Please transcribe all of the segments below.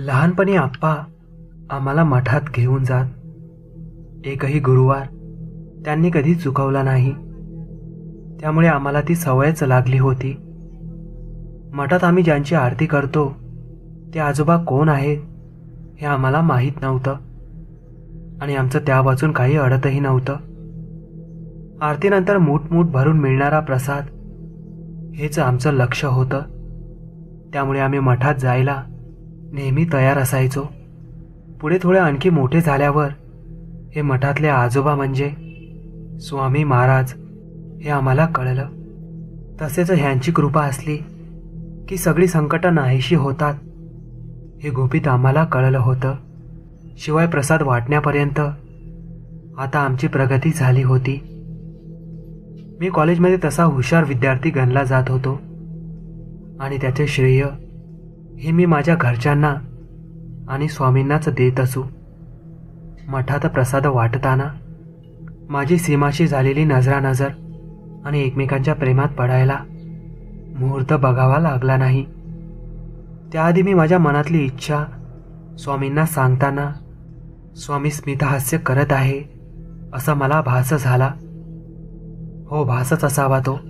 लहानपणी आप्पा आम्हाला मठात घेऊन जात. एकही गुरुवार त्यांनी कधी चुकवला नाही. त्यामुळे आम्हाला ती सवयच लागली होती. मठात आम्ही ज्यांची आरती करतो ते आजोबा कोण आहेत हे आम्हाला माहीत नव्हतं. आणि आमचं त्या वाचून काही अडतही नव्हतं. आरतीनंतर मूठ भरून मिळणारा प्रसाद हेच आमचं लक्ष होतं. त्यामुळे आम्ही मठात जायला नेहमी तयार असायचो. पुढे थोडे आणखी मोठे झाल्यावर हे मठातले आजोबा म्हणजे स्वामी महाराज हे आम्हाला कळलं. तसेच ह्यांची कृपा असली की सगळी संकटं नाहीशी होतात हे गुपित आम्हाला कळलं होतं. शिवाय प्रसाद वाटण्यापर्यंत आता आमची प्रगती झाली होती. मी कॉलेजमध्ये तसा हुशार विद्यार्थी गणला जात होतो आणि त्याचे श्रेय हे मी माझ्या घरच्यांना आणि स्वामींनाच देत असू. मठात प्रसाद वाटताना माझी सीमाशी झालेली नजरानजर आणि एकमेकांच्या प्रेमात पडायला मुहूर्त बघावा लागला नाही. त्याआधी मी माझ्या मनातली इच्छा स्वामींना सांगताना स्वामी स्मितहास्य करत आहे असा मला भास झाला. हो भासच असावा तो.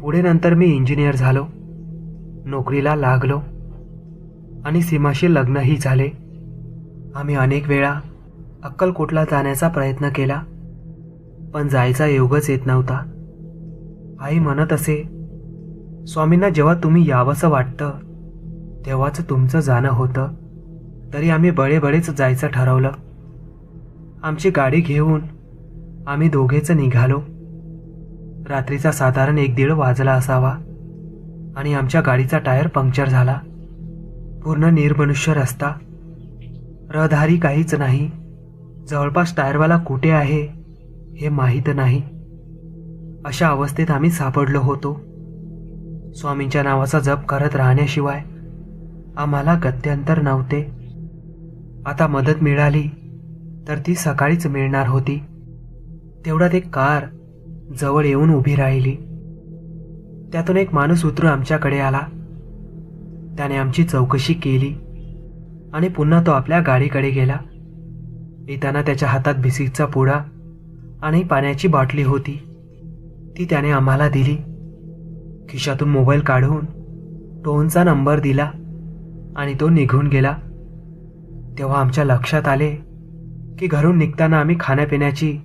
पुढे नंतर मी इंजिनियर झालो. नोकरीला लागलो. आणि सीमाशी लग्नही झाले. आम्ही अनेक वेळा अक्कलकोटला जाण्याचा प्रयत्न केला पण जायचा योगच येत नव्हता. आई म्हणत असे स्वामींना जेव्हा तुम्ही यावंसं वाटतं तेव्हाच तुमचं जाणं होतं. तरी आम्ही बळेबळेच जायचं ठरवलं. आमची गाडी घेऊन आम्ही दोघेच निघालो. रात्रीचा साधारण एक दीड वाजला असावा आणि आमच्या गाडीचा टायर पंक्चर झाला. पूर्ण निर्मनुष्य रस्ता. रहदारी काहीच नाही. जवळपास टायरवाला कुठे आहे हे माहीत नाही. अशा अवस्थेत आम्ही सापडलो होतो. स्वामींच्या नावाचा जप करत राहण्याशिवाय आम्हाला गत्यंतर नव्हते. आता मदत मिळाली तर ती सकाळीच मिळणार होती. तेवढ्यात एक कार जवळ येऊन उभी राहिली. त्यातून एक माणूस उतरून आमच्याकडे आला. त्याने आमची चौकशी केली आणि पुन्हा तो आपल्या गाडीकडे गेला. येताना त्याच्या हातात बिस्किटचा पुडा आणि पाण्याची बाटली होती. ती त्याने आम्हाला दिली. खिशातून मोबाईल काढून टोनचा नंबर दिला आणि तो निघून गेला. तेव्हा आमच्या लक्षात आले की घरून निघताना आम्ही खाण्यापिण्याची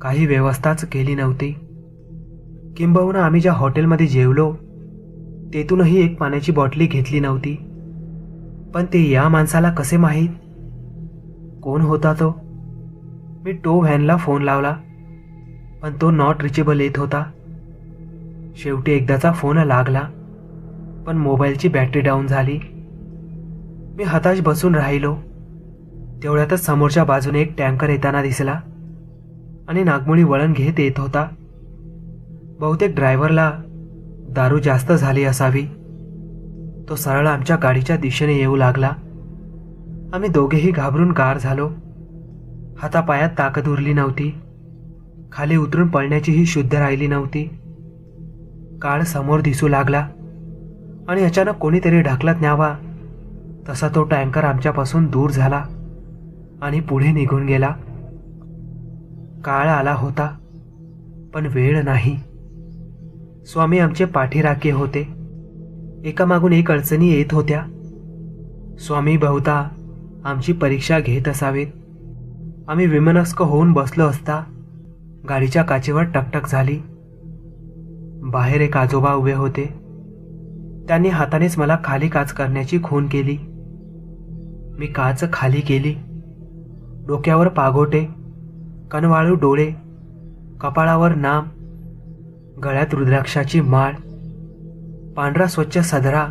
काही व्यवस्थाच केली नव्हती. किंबहुना आम्ही ज्या हॉटेलमध्ये जेवलो तेथूनही एक पाण्याची बॉटली घेतली नव्हती. पण ते या माणसाला कसे माहीत? कोण होता तो? मी टो व्हॅनला फोन लावला पण तो नॉट रिचेबल येत होता. शेवटी एकदाचा फोन लागला पण मोबाईलची बॅटरी डाऊन झाली. मी हताश बसून राहिलो. तेवढ्यातच समोरच्या बाजूने एक टँकर येताना दिसला आणि नागमोळी वळण घेत येत होता. बहुतेक ड्रायव्हरला दारू जास्त झाली असावी. तो सरळ आमच्या गाडीच्या दिशेने येऊ लागला. आम्ही दोघेही घाबरून गार झालो. हातापायात ताकद उरली नव्हती. खाली उतरून पळण्याचीही शुद्ध राहिली नव्हती. काळ समोर दिसू लागला. आणि अचानक कोणीतरी ढकलत न्यावा. तसा तो टँकर आमच्यापासून दूर झाला. आणि पुढे निघून गेला. काळ आला होता पण वेळ नाही. स्वामी आमचे पाठीराखे होते. एकामागून एक अडचणी येत होत्या. स्वामी बहुता आमची परीक्षा घेत असावेत. आम्ही विमनस्क होऊन बसलो असता गाडीच्या काचेवर टकटक झाली. बाहेर एक आजोबा उभे होते. त्यांनी हातानेच मला खाली काच करण्याची खून केली. मी काच खाली केली. डोक्यावर पागोटे कनवाळू डोळे कपाळावर नाम गळ्यात रुद्राक्षाची माळ पांढरा स्वच्छ सदरा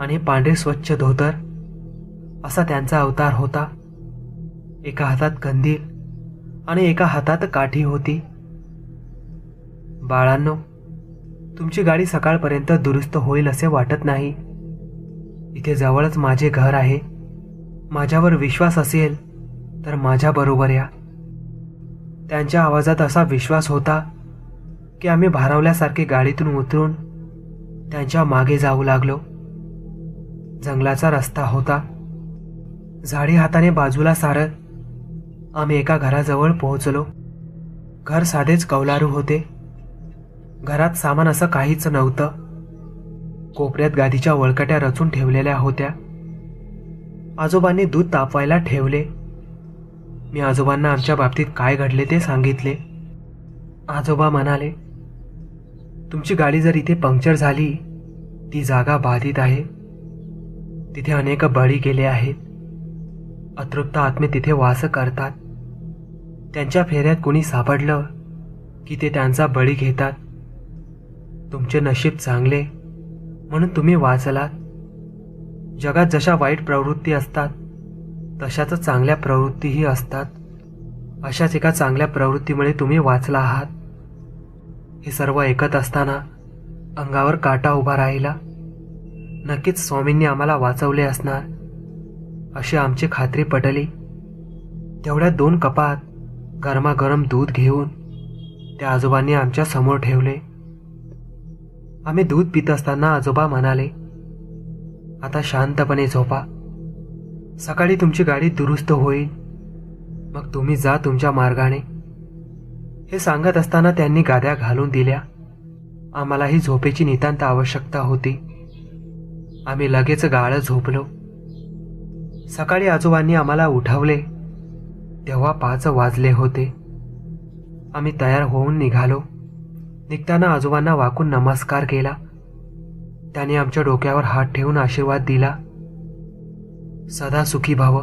आणि पांढरे स्वच्छ धोतर असा त्यांचा अवतार होता. एका हातात कंदील आणि एका हातात काठी होती. बाळांनो तुमची गाडी सकाळपर्यंत दुरुस्त होईल असे वाटत नाही. इथे जवळच माझे घर आहे. माझ्यावर विश्वास असेल तर माझ्याबरोबर या. त्यांच्या आवाजात असा विश्वास होता की आम्ही भारावल्यासारखे गाडीतून उतरून त्यांच्या मागे जाऊ लागलो. जंगलाचा रस्ता होता. झाडी हाताने बाजूला सारत आम्ही एका घराजवळ पोहोचलो. घर साधेच कौलारू होते. घरात सामान असं काहीच नव्हतं. कोपऱ्यात गादीच्या वळकट्या रचून ठेवलेल्या होत्या. आजोबांनी दूध तापवायला ठेवले. मी आजोबांना आमच्या बाबतीत काय घडले ते सांगितले. आजोबा म्हणाले तुमची गाडी जर इथे पंक्चर झाली ती जागा बाधित आहे. तिथे अनेक बळी गेले आहेत. अतृप्त आत्मे तिथे वास करतात. त्यांच्या फेऱ्यात कोणी सापडलं की ते त्यांचा बळी घेतात. तुमचे नशीब चांगले म्हणून तुम्ही वाचलात. जगात जशा वाईट प्रवृत्ती असतात तशाच चांगल्या प्रवृत्तीही असतात. अशाच एका चांगल्या प्रवृत्तीमुळे तुम्ही वाचला आहात. हे सर्व ऐकत असताना अंगावर काटा उभा राहिला. नक्कीच स्वामींनी आम्हाला वाचवले असणार अशी आमची खात्री पटली. तेवढ्या दोन कपात गरमागरम दूध घेऊन त्या आजोबांनी आमच्यासमोर ठेवले. आम्ही दूध पित असताना आजोबा म्हणाले आता शांतपणे झोपा. सकाळी तुमची गाडी दुरुस्त होईल. मग तुम्ही जा तुमच्या मार्गाने. हे सांगत असताना त्यांनी गाद्या घालून दिल्या. आम्हालाही झोपेची नितांत आवश्यकता होती. आम्ही लगेच गाळं झोपलो. सकाळी आजोबांनी आम्हाला उठवले. तेव्हा पाच वाजले होते. आम्ही तयार होऊन निघालो. निघताना आजोबांना वाकून नमस्कार केला. त्याने आमच्या डोक्यावर हात ठेवून आशीर्वाद दिला. सदा सुखी भाव.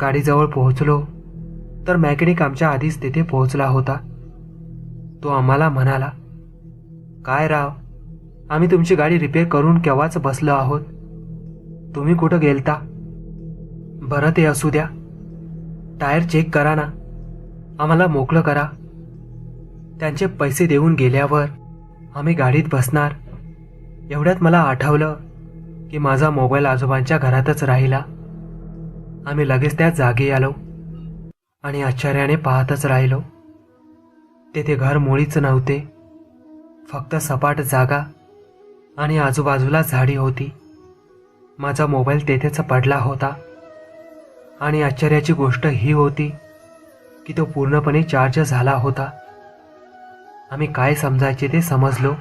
गाडीजवळ पोहोचलो. तर मॅकॅनिक आमच्या आधीच तिथे पोहोचला होता. तो आम्हाला म्हणाला काय राव आम्ही तुमची गाडी रिपेअर करून केव्हाच बसलो आहोत? तुम्ही कुठं गेलता? बरं ते असू द्या. टायर चेक करा ना. आम्हाला मोकळं करा. त्यांचे पैसे देऊन गेल्यावर आम्ही गाडीत बसणार. एवढ्यात मला आठवलं की माझा मोबाईल आजोबांच्या घरातच राहिला. आम्ही लगेच त्या जागी आलो. आणि आश्चर्याने पाहतच राहिलो. तेथे घर मुळीच नव्हते. फक्त सपाट जागा आणि आजूबाजूला झाडी होती. माझा मोबाईल तेथेच पडला होता. आणि आश्चर्याची गोष्ट ही होती की तो पूर्णपणे चार्ज झाला होता. आम्ही काय समजायचे ते समजलो.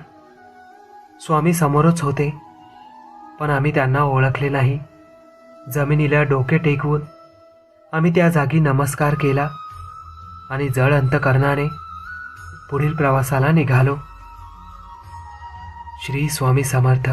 स्वामी समोरच होते पण आम्ही त्यांना ओळखले नाही. जमिनीला डोके टेकवून आम्ही त्या जागी नमस्कार केला आणि जळ अंतकरणाने पुढील प्रवासाला निघालो. श्री स्वामी समर्थ.